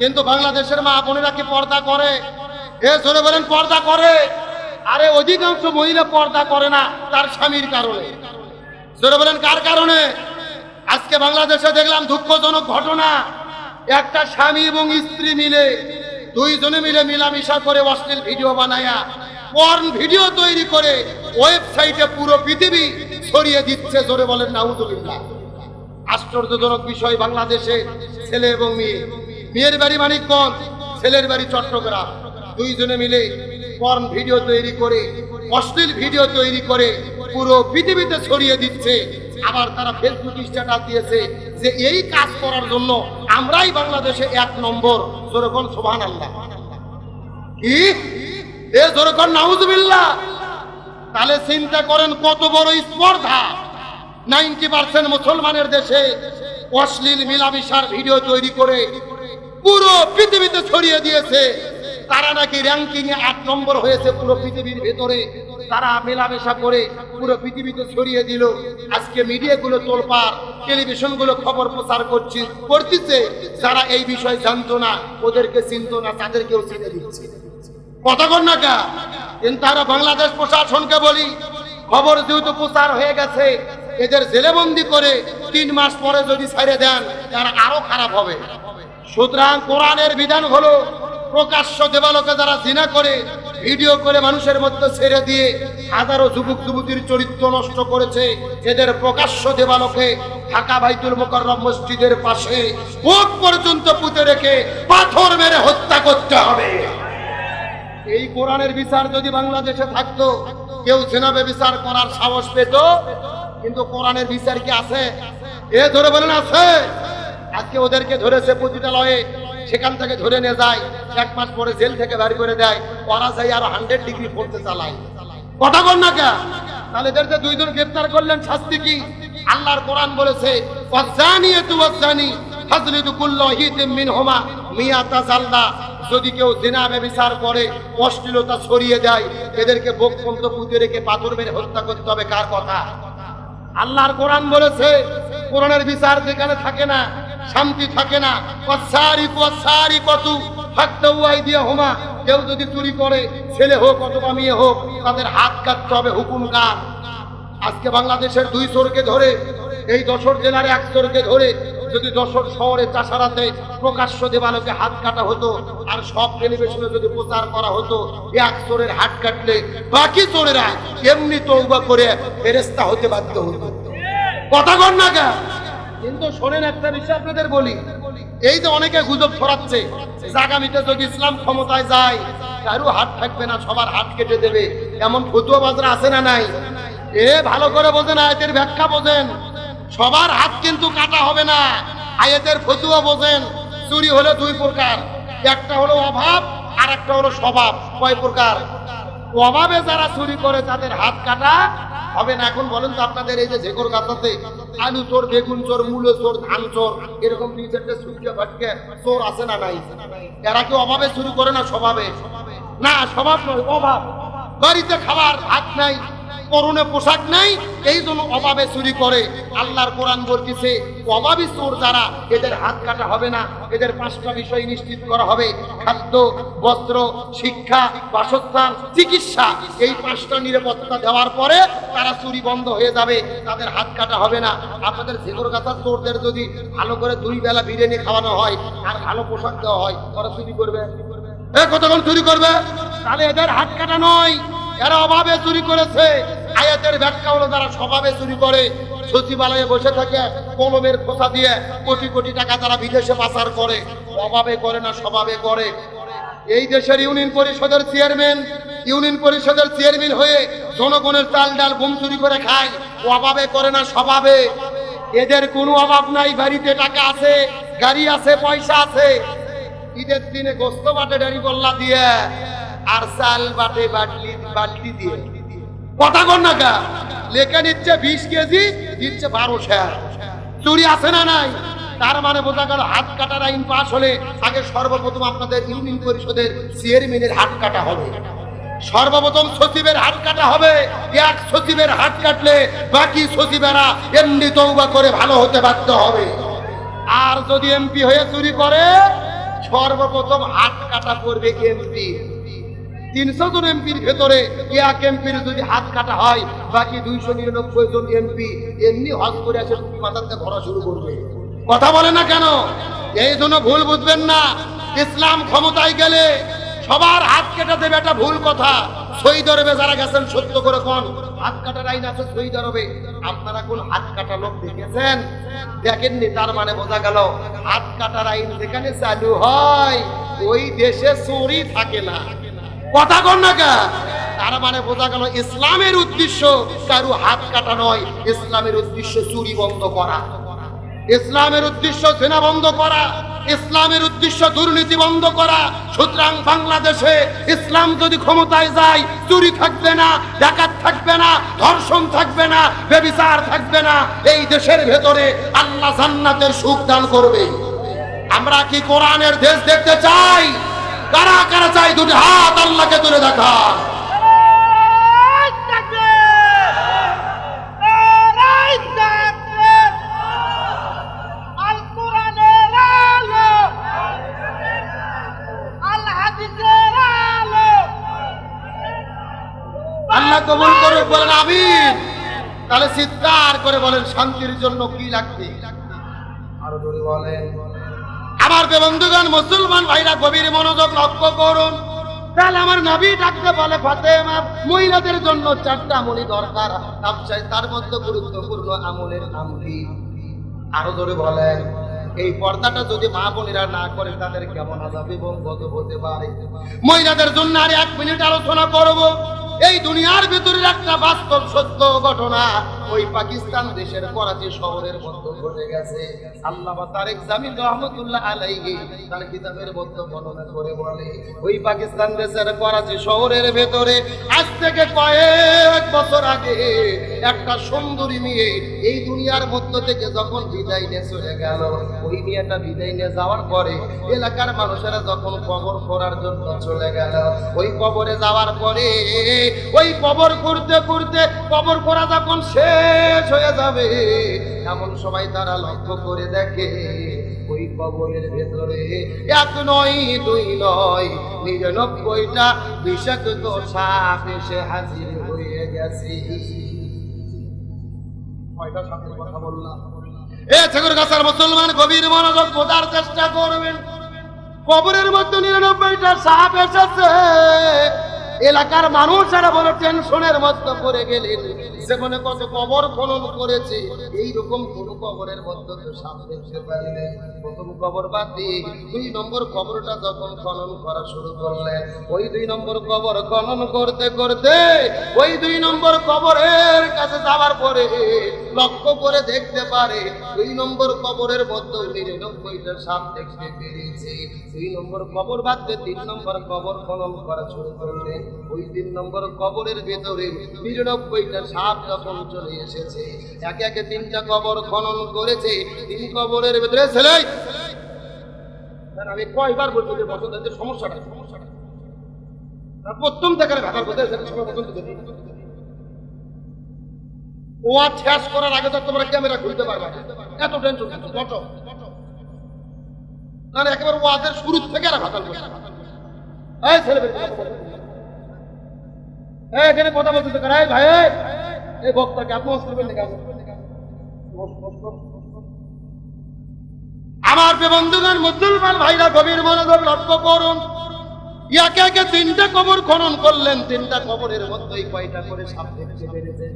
কিন্তু বাংলাদেশের মা বোনেরা কি পর্দা করে? এ জোরে বলেন, পর্দা করে। আরে অধিকাংশ মহিলা পর্দা করে না, তার স্বামীর কারণে। জোরে বলেন, কার কারণে? আজকে বাংলাদেশে দেখলাম দুঃখজনক ঘটনা। একটা স্বামী এবং স্ত্রী মিলে, দুইজনে মিলে মিলামিশা করে অশ্লীল ভিডিও বানায়া পর্ন ভিডিও তৈরি করে ওয়েবসাইটে পুরো পৃথিবী ছড়িয়ে দিচ্ছে, জোরে বলেন, নাউজুবিল্লাহ। আশ্চর্যজনক বিষয়, বাংলাদেশে ছেলে এবং মেয়ে। মেয়ের বাড়ি মানিকগঞ্জ ছেলের বাড়ি চট্টগ্রাম। দুইজনে মিলে পর্ন ভিডিও তৈরি করে, অশ্লীল ভিডিও তৈরি করে, পুরো পৃথিবীতে ছড়িয়ে দিচ্ছে। আবার তারা ফেসবুক স্ট্যাটাস দিয়েছে যে এই কাজ করার জন্য আমরাই বাংলাদেশে এক নম্বর। যেরকম সোভান আল্লাহ কি? এ যেরকম নাউজুবিল্লাহ। তাহলে চিন্তা করেন কত বড় স্পর্ধা। নাইনটি পার্সেন্ট মুসলমানের দেশে অশ্লীল মিলামিশার ভিডিও তৈরি করে পুরো পৃথিবীতে ছড়িয়ে দিয়েছে। তারা নাকি র্যাঙ্কিং এ আট নম্বর হয়েছে পুরো পৃথিবীর ভেতরে। তারা মেলামেশা করে পুরো পৃথিবীতে ছড়িয়ে দিল। আজকে মিডিয়াগুলো তোলপার টেলিভিশনগুলো খবর প্রচার করছে, করতেছে। যারা এই বিষয় জানতো না, ওদেরকে চিনতো না, তাদেরকেও চিনে দিচ্ছে। কতক্ষণ না কা কিন্তু আমরা বাংলাদেশ প্রশাসনকে বলি, খবর যেহেতু প্রচার হয়ে গেছে, এদের জেলেবন্দি করে তিন মাস পরে যদি ছেড়ে দেন তারা আরও খারাপ হবে। সুতরাং কোরআনের বিধান হলো প্রকাশ্য দেবালোকে যারা জিনা করে, ভিডিও করে মানুষের মধ্যে ছেড়ে দিয়ে হাজারো যুবক যুবতীর চরিত্র নষ্ট করেছে, এদের প্রকাশ্য দেবালোকে ঢাকা বাইতুল মোকাররম মসজিদের পাশে বুক পর্যন্ত পুঁতে রেখে পাথর মেরে হত্যা করতে হবে। এই কোরআনের বিচার যদি বাংলাদেশে থাকতো, কেউ জেনাবে বিচার করার সাহস পেত, কিন্তু কোরআনের বিচার কি আছে? এ ধরে বলেন আছে। আজকে ওদেরকে ধরেছে পতিতালয়ে সেখান থেকে ধরে নিয়ে যায়, এক মাস পরে জেল থেকে বের করে দেয়, ওরা যাই আর হান্ড্রেড ডিগ্রি পড়তে চালায়। কথা বল না কে তাহলে এদেরকে দুইজন গ্রেপ্তার করলেন, শাস্তি কি? আল্লাহর কোরআন বলেছে যদি কেউ জিনা বিচার করে, অশ্লীলতা ছড়িয়ে দেয়, এদেরকে বকপন্ত পুঁতে রেখে পাথর মেরে হত্যা করতে হবে, কার কথা? আল্লাহর কোরআন বলেছে, কোরআনের বিচার যেখানে থাকে না শান্তি থাকে না। হোমা। কেউ যদি চুরি করে, ছেলে হোক অথবা মেয়ে হোক, তাদের হাত কাটতে হবে হুকুম কার? আজকে বাংলাদেশের দুই চোরকে ধরে, এই দশর জেলার এক চোরকে ধরে, যদি দশর শহরে চাষারাতে প্রকাশ্য দেবালোকে হাত কাটা হতো, আর সব টেলিভিশনে যদি প্রচার করা হতো, এক চোরের হাত কাটলে বাকি চোরেরা এমনি তৌবা করে ফেরেস্তা হতে বাধ্য হতো। কথা কর না কেন? কিন্তু শোনেন একটা বিষয় আপনাদের বলি। এই যে অনেকে গুজব ছড়াচ্ছে আগামীতে যদি ইসলাম ক্ষমতায় যায়, কারও হাত থাকবে না, সবার হাত কেটে দেবে। এমন ফতুয়া বাজরা আছে না নাই? এ ভালো করে বোঝেন, আয়াতের ব্যাখ্যা বোঝেন। সবার হাত কিন্তু কাটা হবে না। আয়াতের ফতুয়া বোঝেন, চুরি হলো দুই প্রকার। একটা হলো অভাব আর একটা হলো স্বভাব। কয় প্রকার? অভাবে যারা চুরি করে তাদের হাত কাটা হবে না। এখন বলেন তো আপনাদের এই যে ঝেকর গাছাতে আলু চোর, বেগুন চোর, মূলো চোর, ধান চোর, এরকম দুই চারটে সুটকে ভাটকে চোর আছে না নাই? এরা কি অভাবে চুরি করে না স্বভাবে? না, স্বভাব নয়, অভাব। বাড়িতে খাবার হাত নাই পরনে পোশাক নাই, এই জন্য অভাবে চুরি করে। আল্লাহর কোরআন বলতেছে, অভাবী চোর যারা, এদের হাত কাটা হবে না, এদের পাঁচটা বিষয় নিশ্চিত করা হবে। খাদ্য, বস্ত্র, শিক্ষা, বাসস্থান, চিকিৎসা। এই পাঁচটা নিরাপত্তা দেওয়ার পরে তারা চুরি বন্ধ হয়ে যাবে, তাদের হাত কাটা হবে না। আপনাদের ঝেকর গাছার চোরদের যদি ভালো করে দুই বেলা বিরিয়ানি খাওয়ানো হয়, আর ভালো পোশাক দেওয়া হয়, তারা চুরি করবে? এ, কতক্ষণ চুরি করবে? তাহলে এদের হাত কাটা নয়। এরা অভাবে চুরি করেছে। আয়াতের ব্যাখ্যা হলো যারা স্বভাবে চুরি করে, সচিবালয়ে বসে থাকে, কলমের খোসা দিয়ে কোটি কোটি টাকা তারা বিদেশে পাচার করে। অভাবে করে না, স্বভাবে করে। এই দেশের ইউনিয়ন পরিষদের চেয়ারম্যান, ইউনিয়ন পরিষদের চেয়ারম্যান হয়ে জনগণের চাল ডাল ঘুম চুরি করে খায়। অভাবে করে না, স্বভাবে। এদের কোনো অভাব নাই, বাড়িতে টাকা আছে, গাড়ি আছে, পয়সা আছে। ঈদের দিনে গোস্ত বাটে, ডাড়ি গোল্লা দিয়ে। আর চাল বাটে বাটলি দিয়ে। কথা কর না লেখা নিচ্ছে বিশ কেজি, দিচ্ছে বারো শেয়ার। চুরি আছে না নাই? তার মানে বোঝা গেল হাত কাটার আইন পাশ হলে আগে সর্বপ্রথম আপনাদের ইউনিয়ন পরিষদের চেয়ারম্যানের হাত কাটা হবে। সর্বপ্রথম সচিবের হাত কাটা হবে। এক সচিবের হাত কাটলে বাকি সচিবেরা এমনি তৌবা করে ভালো হতে বাধ্য হবে। আর যদি এমপি হয়ে চুরি করে, সর্বপ্রথম হাত কাটা করবে এমপি। তিনশো জন এমপির ভেতরে এক এমপির যদি হাত কাটা হয়, বাকি দুইশো নিরানব্বই জন এমপি এমনি হজ করে আসে মাথাতে ভরা শুরু করবে। কথা বলে না কেন? এই জন্য ভুল বুঝবেন না। ইসলাম ক্ষমতায় গেলে সবার হাত কেটে দেবে এটা ভুল কথা। সই দরবে যারা গেছেন, সত্য করে কোন? হাত কাটার আইন আছে সই দরবে আপনারা কোন হাত কাটা লোক দেখেছেন? দেখেননি, তার মানে বোঝা গেল, হাত কাটার আইন যেখানে চালু হয়, ওই দেশে চুরি থাকে না। কথা কন না কে? তার মানে বোঝা গেল ইসলামের উদ্দেশ্য কারু হাত কাটা নয়, ইসলামের উদ্দেশ্য চুরি বন্ধ করা। ইসলামের উদ্দেশ্য সেনা বন্ধ করা, ইসলামের উদ্দেশ্য দুর্নীতি বন্ধ করা। সুতরাং বাংলাদেশে ইসলাম যদি ক্ষমতায় যায়, চুরি থাকবে না, ডাকাত থাকবে না, ধর্ষণ থাকবে না, বেবিচার থাকবে না, এই দেশের ভেতরে আল্লাহ জান্নাতের সুখ দান করবে। আমরা কি কোরআনের দেশ দেখতে চাই? কারা কারা চাই দুটি হাত আল্লাহকে তুলে দেখা? আল্লাহ কবুল করুক, বলেন আমিন। তাহলে চিৎকার করে বলেন, শান্তির জন্য কি লাগবে? আরও জোরে বলেন। আমার বন্ধুগণ, মুসলমান ভাইরা গভীর মনোযোগ লক্ষ্য করুন। তাহলে আমার নবী ডাকতে বলে, ফাতেমা, মহিলাদের জন্য চারটা আমলি দরকার। তার মধ্যে গুরুত্বপূর্ণ আমলের কি আরও ধরে বলেন, এই পর্দাটা যদি মা বোনেরা না করে, তাদের কেমন আজাব এবং হতে পারে? মহিলাদের জন্য আর এক মিনিট আলোচনা করব। এই দুনিয়ার ভিতরে একটা বাস্তব সত্য ঘটনা ওই পাকিস্তান দেশের করাচি শহরের মধ্যে ঘটে গেছে। আল্লাহ তারেক জামিন রহমতুল্লাহ আলাইহি তার কিতাবের মধ্যে বর্ণনা করে বলে, ওই পাকিস্তান দেশের করাচি শহরের ভেতরে আজ থেকে কয়েক বছর আগে একটা সুন্দরী মেয়ে এই দুনিয়ার মধ্য থেকে যখন বিদায় নিয়ে চলে গেল, ওই মেয়েটা বিদায় নিয়ে যাওয়ার পরে এলাকার মানুষেরা যখন কবর করার জন্য চলে গেল, ওই কবরে যাওয়ার পরে ওই কবর করতে করতে কবর করা যখন শেষ হয়ে যাবে। এমন সবাই তারা লক্ষ্য করে দেখে, ওই কবরের ভেতরে এক নয়, দুই নয়, নিরানব্বইটা বিষাক্ত সাপ এসে হাজির হয়ে গেছে। মুসলমান গভীর মনোযোগ বোঝার চেষ্টা করবেন। কবরের মধ্যে নিরানব্বইটা সাপ এসেছে। এলাকার মানুষেরা বড় টেনশনের মধ্যে পড়ে গেলেন। সেখানে কত কবর খনন করেছে, এইরকম কোন কবরের মধ্যে তো সাপ দেখতে পারিনি। প্রথম কবর বাদ দিয়ে দুই নম্বর কবরটা যখন খনন করা শুরু করলেন, ওই দুই নম্বর কবর খনন করতে করতে, ওই দুই নম্বর কবরের কাছে যাওয়ার পরে লক্ষ্য করে দেখতে পারে, দুই নম্বর কবরের মধ্যে নিরানব্বইটা সাপ দেখতে পেরেছে দুই নম্বর কবর বাদ দিয়ে তিন নম্বর কবর খনন করা শুরু করলেন। ওই তিন নম্বর কবরের ভেতরে নিরানব্বইটা সাপ যখন চলে এসেছে, একে একে তিনটা কবর খনন করেছে, তিন কবরের ভেতরে ছেলে। আমি কয়বার বলছি যে বসন্তের সমস্যাটা কথা করার আগে তোমরা ক্যামেরা পারবে না। একেবারে শুরু থেকে এখানে বলতে ভাই এই, বক্তাকে আপনি বস, বস। আমার বন্ধুগণ মুসলমান ভাইরা গভীর মনোযোগ লক্ষ্য করুন একে একে তিনটা কবর খনন করলেন তিনটা কবরের মধ্যেই কয়টা করে পেরেছে?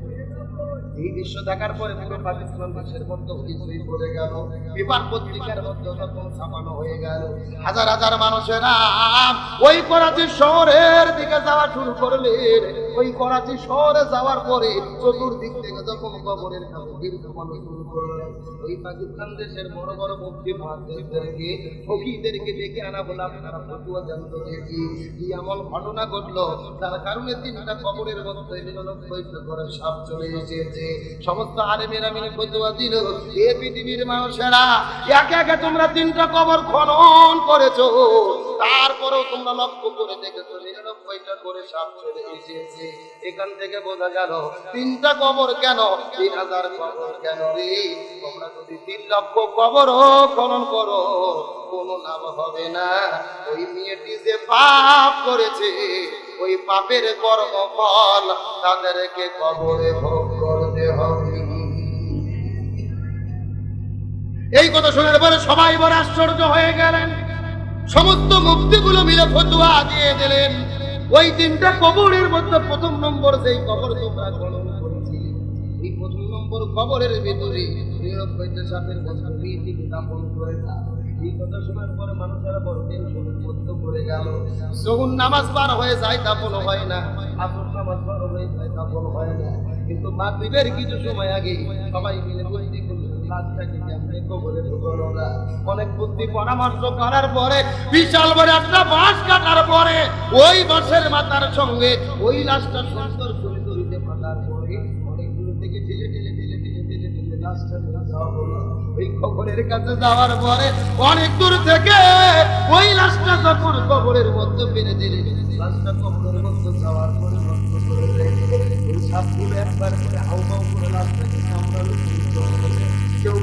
এই দৃশ্য দেখার পরে পুরো পাকিস্তান দেশের মধ্যে হইচই পড়ে গেল। পেপার পত্রিকার মধ্যে তখন ছাপানো হয়ে গেল হাজার হাজার মানুষেরা ওই করাচি শহরের দিকে যাওয়া শুরু করলেন। ওই করাচি শহরে যাওয়ার পরে চতুর্দিক থেকে যখন কবরের শুরু করলেন ওই পাকিস্তান দেশের বড় বড় মুক্তি ডেকে আনা বলে আপনারা কি এমন ঘটনা তার কারণে তিনটা কবরের মধ্যে করে সাপ চলে সমস্ত আলেমেরা মিলে দিল, এ পৃথিবীর মানুষেরা, একে একে তোমরা তিনটা কবর খনন করেছ। তারপরেও তোমরা লক্ষ্য করে দেখেছ নিরানব্বইটা করে সাপ চলে এসেছে। এখান থেকে বোঝা গেল, তিনটা কবর কেন? তিন হাজার কবর কেন রে? তোমরা যদি তিন লক্ষ কবরও খনন করো, কোনো লাভ হবে না। ওই মেয়েটি যে পাপ করেছে, ওই পাপের কর্মফল তাদেরকে কবরে ভোগ করতে হবে। এই কথা শোনার পরে সবাই বড় আশ্চর্য হয়ে গেলেন। সমস্ত মুক্তিগুলো মিলে ফতুয়া দিয়ে দিলেন। ওই তিনটা কবরের মধ্যে প্রথম নম্বর যেই কবর তোমরা গ্রহণ করেছি, এই প্রথম নম্বর কবরের ভিতরে সাপের মেয়েটিকে দাপন করে কথা শোনার পরে পড়ে গেল। নামাজ পার হয়ে যায় হয় না নামাজ পার হয়ে যায় হয় না। কিন্তু মাগরিবের কিছু সময় আগে সবাই মিলে অনেক বুদ্ধি পরামর্শ করার পরে, বিশাল বড় একটা কাটার পরে, ওই সঙ্গে ওই লাশটা সুন্দর করে পরে দূর থেকে ওই লাশটা যখন কবরের মধ্যে দিলে, লাশটা কবরের মধ্যে যাওয়ার পরে করে একবার করে হাউ হাউ করে লাশটাকে। কেউ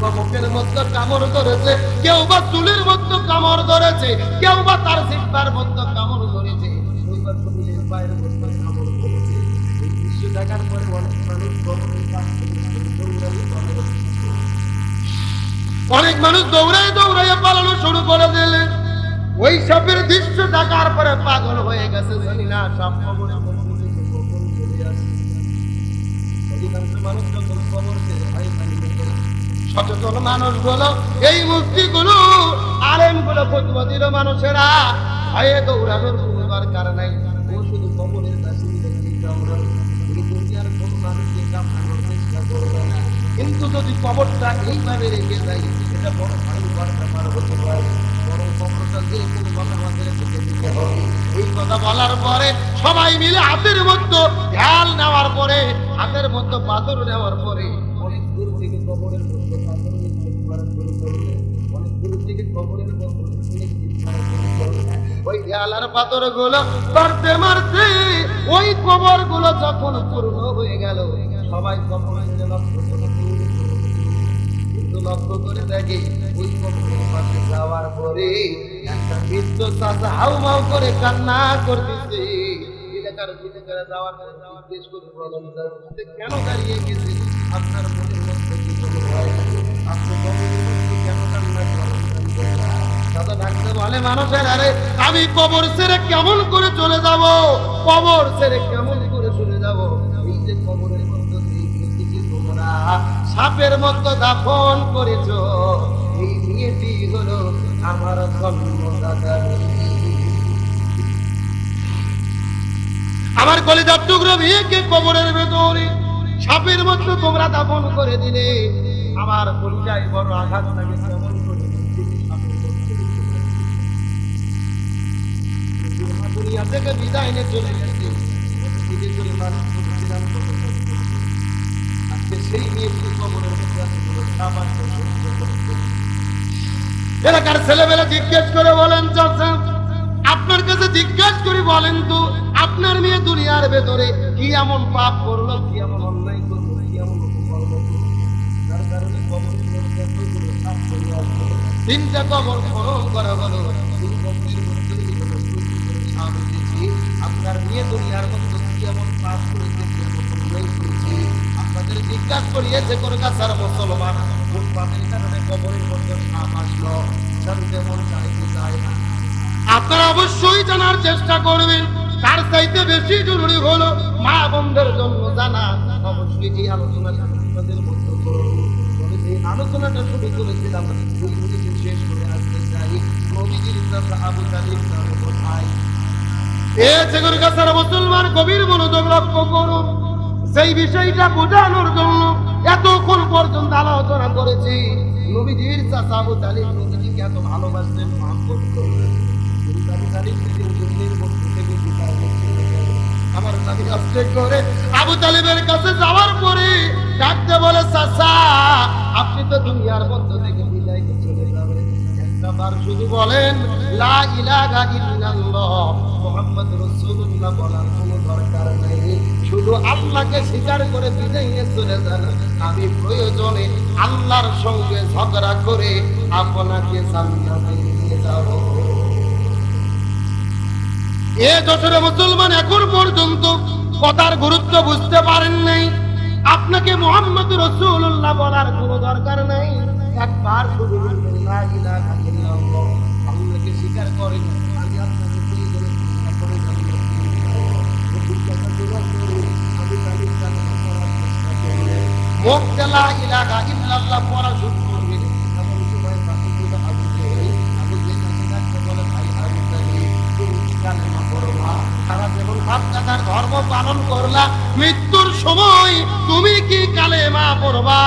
বা চুলের মধ্যে কামড় ধরেছে, কেউ বা তার মধ্যে কামড় ধরেছে অনেক মানুষ। অনেক মানুষ দৌড়ায় দৌড়াইয়ে পালানো শুরু করে দিলেন ওই সাপের দৃশ্য দেখার পরে পাগল হয়ে গেছে জানি না সাপ মানুষ যখন কবর ছেড়ে ভাই পালিয়ে গেছে। সচেতন মানুষগুলো এই মুক্তি গুলো আলেমগুলো ফতুয়া দিল মানুষেরা। ভয়ে দৌড়ানোর কোনো দরকার নাই। কিন্তু যদি কবরটা এইভাবে রেখে যায় এটা বড় ভয়ঙ্কর ব্যাপার হতে পারে। বড় কবরটা যে কোনো ভাবে আমাদের দিতে হবে। এই কথা বলার পরে সবাই মিলে হাতের মধ্যে ঢাল নেওয়ার পরে, হাতের মধ্যে পাথর নেওয়ার পরে অনেক দূর থেকে কবরের ঢালার পাথরগুলো মারতে মারতে ওই কবরগুলো যখন পূর্ণ হয়ে গেল, সবাই পাশে যাওয়ার পরে একটা হাউ করে কান্না এলাকার যাওয়ার কেন গেছে আপনার মনের মধ্যে কি আপনি কবরের মানুষের, আরে, আমি কবর ছেড়ে কেমন করে চলে যাব? কবর ছেড়ে কেমন করে চলে যাব? এই যে কবরের মধ্যে সাপের মতো দাফন করেছ। এই মেয়েটি হলো আমার জন্মদাতা আমার কলিজার টুকরো মেয়েকে কবরের ভেতরে সাপের মতো তোমরা দাফন করে দিলে। আমার কলিজায় বড় আঘাত লাগে দুনিয়া থেকে বিদায় নিয়ে চলে গেছে। করে। মানুষ। আজকে সেই মেয়েটি কবরের মধ্যে। এলাকার ছেলেবেলা জিজ্ঞেস করে বলেন আপনার কাছে জিজ্ঞেস করে বলেন তো, আপনার মেয়ে দুনিয়ার ভেতরে কি এমন পাপ করল, কি এমন অন্যায় করল, কি এমন যার কারণে আসলো। তিনটা কবর খনন করা হলো। তৈরি করে আপনার মেয়ে দুনিয়ার মধ্যে কি এমন পাপ করেছে আপনাদের জিজ্ঞাসা করিয়েছে কলকাতার মুসলমান কোন পাপের কারণে কবরের মধ্যে সাপ আসলো জানতে চাইতে চায় না। আপনারা অবশ্যই জানার চেষ্টা করবেন, তার চাইতে বেশি জরুরি হলো মা বোনদের জন্য জানা। অবশ্যই এই আলোচনাটা আপনাদের মধ্যে করব। আলোচনাটা শুরু করেছিলাম শেষ করে আসতে চাই। নবীজির আবু তালিব কোথায়? মুসলমান গভীর মনোযোগ লক্ষ্য করুন সেই বিষয়টা বোঝানোর জন্য এতক্ষণ পর্যন্ত আলোচনা করেছি। আবু তালিবের কাছে যাওয়ার পরে বলে, চাচা, আপনি তো দুনিয়ার মধ্যে থেকে বিদায় চলে যাবেন। শুধু বলেন রাসূলুল্লাহ বলার কোনো দরকার নেই। শুধু আল্লাহকে স্বীকার করে বিদায় চলে যান। আমি প্রয়োজনে আল্লাহর সঙ্গে ঝগড়া করে আপনাকে জান্নাতে নিয়ে যাব। এ যশোরে মুসলমান এখন পর্যন্ত কথার গুরুত্ব বুঝতে পারেন নাই। আপনাকে মোহাম্মদ রসুল্লাহ বলার কোনো দরকার নাই। একবার শুধু। আল্লাহকে স্বীকার করেন। মৃত্যুর সময় তুমি কি কালেমা পড়বা?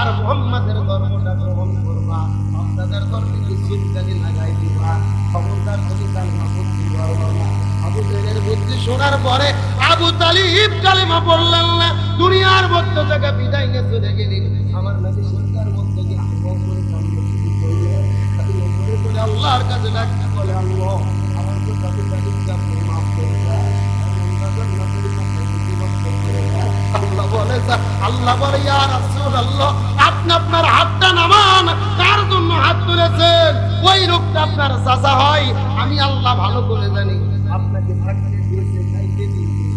আর মোহাম্মদের ধর্মটা গ্রহণ করবা। বাচ্চাদের ধর্মে কি চিন্তানি লাগাই দিবা? খবরদার তুমি কালেমা পড়তে পারবা না। আবু বুদ্ধি শোনার পরে আবু তালিব কালেমা পড়লেন না, দুনিয়ার মধ্য থেকে বিদায় নিয়ে চলে গেলেন আমার নাকি মধ্য আল্লাহর কাছে ডাকতে বলে, আল্লাহ জন্য হাত ওই আপনার হয়, আমি আল্লাহ ভালো করে জানি, আপনাকে থাকতে দিয়েছে খাইতে দিয়েছে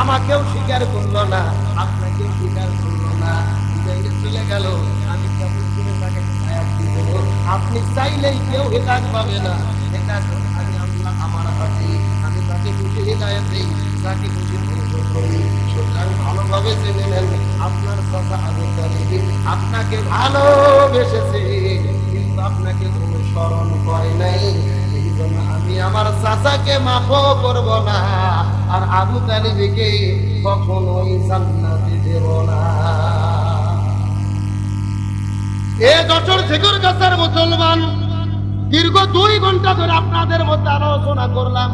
আমাকেও স্বীকার করল না, আপনাকেও স্বীকার করল না। চলে গেল, আমি আপনি চাইলেই কেউ হেদায়ত পাবে না। হেদায়ত আমি আল্লাহ আমার হাতে, আমি তাকে খুশি হেদায়ত দিই, তাকে খুশি ভালোভাবে জেনে নেন, আপনার কথা জানি, আপনাকে ভালোবেসেছে, কিন্তু আপনাকে কোনো স্মরণ করে নাই। এই জন্য আমি আমার চাচাকে মাফও করব না। আর আবু তালিবিকে কখনোই জান্নাতে দেব না। এ যশোর শেখর গাছার মুসলমান, দীর্ঘ দুই ঘণ্টা ধরে আপনাদের মধ্যে আলোচনা করলাম,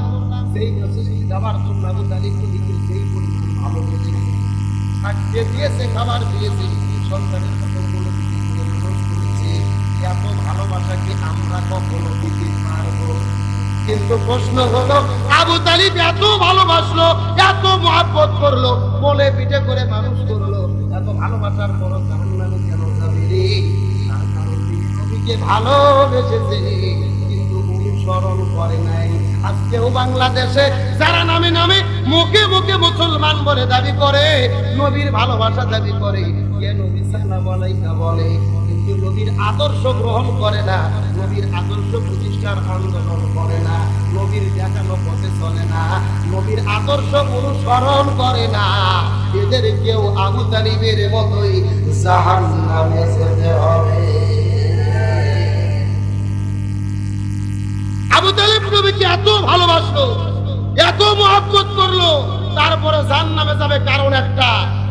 সেই যাবার জন্য আবু তালিব নবীকে সেই পরিমাণ ভালোবেসে থাকতে দিয়েছে, খাবার দিয়েছে, সন্তানের কিন্তু প্রশ্ন হলো, আবু তালিব এত ভালোবাসলো, এত মহাব্বত করল বলে পিঠে করে মানুষ করল, এত ভালোবাসার নবীকে ভালোবেসেছে বাংলাদেশে নামে নামে মুখে মুখে মুসলমান বলে দাবি করে ভালোবাসা দাবি করে বলে? কিন্তু নবীর আদর্শ গ্রহণ করে না। নবীর আদর্শ প্রতিষ্ঠার আন্দোলন করে না, নবীর দেখানো পথে চলে না, নবীর আদর্শ অনুসরণ করে না। এদের কেউ আবু তালিবের মতোই আবু তালিব নবীকে এত ভালোবাসলো, এত মহব্বত করল, তারপরে জান নামে যাবে কারণ একটা,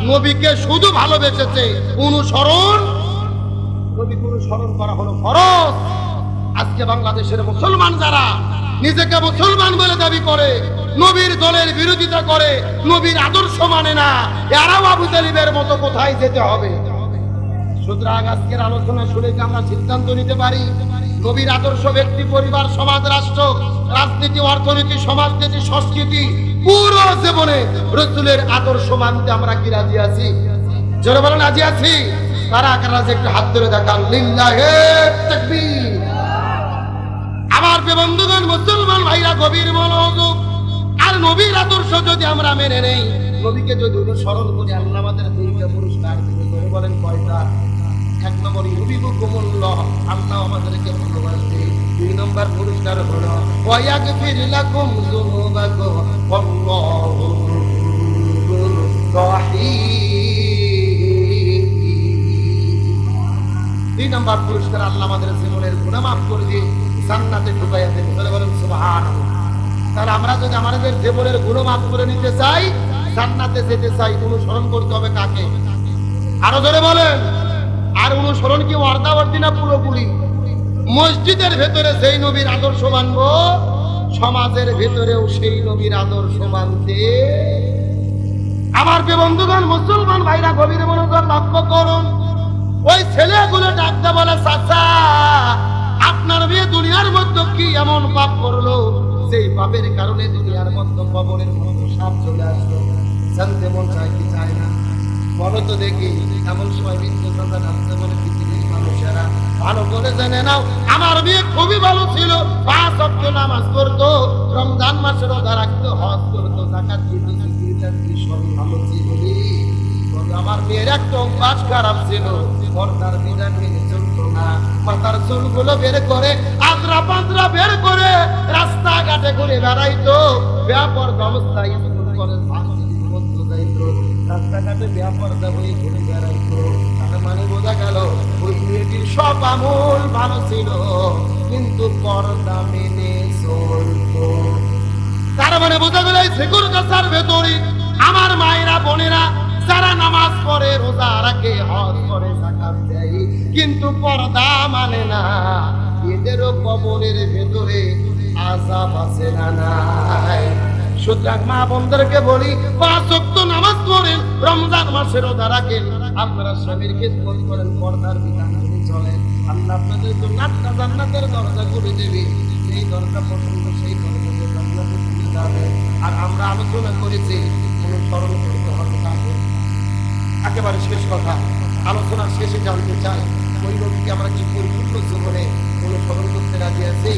নবীকে শুধু ভালোবেসেছে অনুসরণ। নবীকে অনুসরণ করা হলো ফরজ। আজকে বাংলাদেশের মুসলমান যারা নিজেকে মুসলমান বলে দাবি করে, নবীর দলের বিরোধিতা করে, নবীর আদর্শ মানে না, এরাও আবু তালিবের মতো কোথায় যেতে হবে? সুতরাং আজকের আলোচনা শুনে আমরা সিদ্ধান্ত নিতে পারি? নবীর আদর্শ ব্যক্তি, পরিবার, সমাজ, রাষ্ট্র, রাজনীতি, অর্থনীতি সমাজনীতি সংস্কৃতি, পুরো জীবনে রসুলের আদর্শ মানতে আমরা কি রাজি আছি? জোরে বলেন, রাজি আছি? তারা কারা হাত ধরে দেখান। আমার বন্ধুগণ, মুসলমান ভাইরা গভীর মনোযোগ আর নবীর আদর্শ যদি আমরা মেনে নেই, নবীকে যদি অনুসরণ করি, আল্লাহ আমাদের দুইটা পুরস্কার দিবে। করে বলেন, কয়টা? এক নম্বর ইউবিবু কুমুল্লাহ আল্লাহ আমাদেরকে ভালোবাসবে দুই নম্বর পুরস্কার হলো ওয়াগফির লাকুম যুনুবাকুম, ওয়াল্লাহু রাহিম। দুই নম্বর পুরস্কার আল্লাহ আমাদের জীবনের গুণা মাফ করে দিয়ে তাহলে আমরা যদি আমাদের জীবনের গুণ মাফ করে নিতে চাই যেতে চাই, অনুসরণ করতে হবে কাকে? আরও ধরে বলেন। আর অনুসরণ কি না পুরোপুরি? মসজিদের ভেতরে সেই নবীর আদর্শ মানব, সমাজের ভেতরেও সেই নবীর আদর্শ মানতে। আমার যে বন্ধুগণ, মুসলমান ভাইরা, গভীর মনোযোগ লক্ষ্য করুন। ওই ছেলেগুলো ডাকতে বলে, চাচা আপনার মেয়ে দুনিয়ার মধ্যে কি এমন পাপ করল? সেই পাপের কারণে দুনিয়ার মধ্যে কবরের মধ্যে সাপ চলে আসলো। জানতে মন চায় কি চায় না। বলো তো দেখি, এমন সময় মৃত্যু কথা ডাকতে বলে পৃথিবীর মানুষেরা ভালো করে জেনে নাও, আমার মেয়ে খুবই ভালো ছিল। পাঁচ অক্ট নামাজ করতো রমজান মাসে রোজা রাখতো, হজ করতো, জাকাত দিত সবই ভালো ছিল। আমার মেয়ের একটা অভ্যাস খারাপ ছিল। পর্দার বিধান মেনে চলতো মাথার চুলগুলো বের করে, আদ্রা পাদ্রা বের করে রাস্তাঘাটে ঘুরে বেড়াইতো। ব্যাপার অবস্থায় স্কুল মানে বোঝা গেল সব আমল ছিল, কিন্তু পর্দা মেনে চলতো। তার মানে বোঝা গেল, এই ভেতরে আমার মায়েরা, বোনেরা পড়ে রোজা রাখে, হজ করে জাকাত দেয়। কিন্তু পর্দা মানে না, এদেরও কবরের ভেতরে আজাব আছে না নাই। সুতরাং মা বলি নামাজ পড়েন, রমজান রোজা রাখেন। আপনারা স্বামীর খেদমত করেন, পর্দার বিধান চলেন। আল্লাহ আপনাদের জান্নাতের দরজা করে দেবে। সেই দরজা পছন্দ, সেই দরজা আর আমরা আলোচনা করেছি, অনুসরণ করতে হবে। একেবারে শেষ কথা। আলোচনা শেষে জানতে চাই ওই নদীকে আমরা কি পরিপূর্ণ জীবনে অনুসরণ করতে রাজি আছি?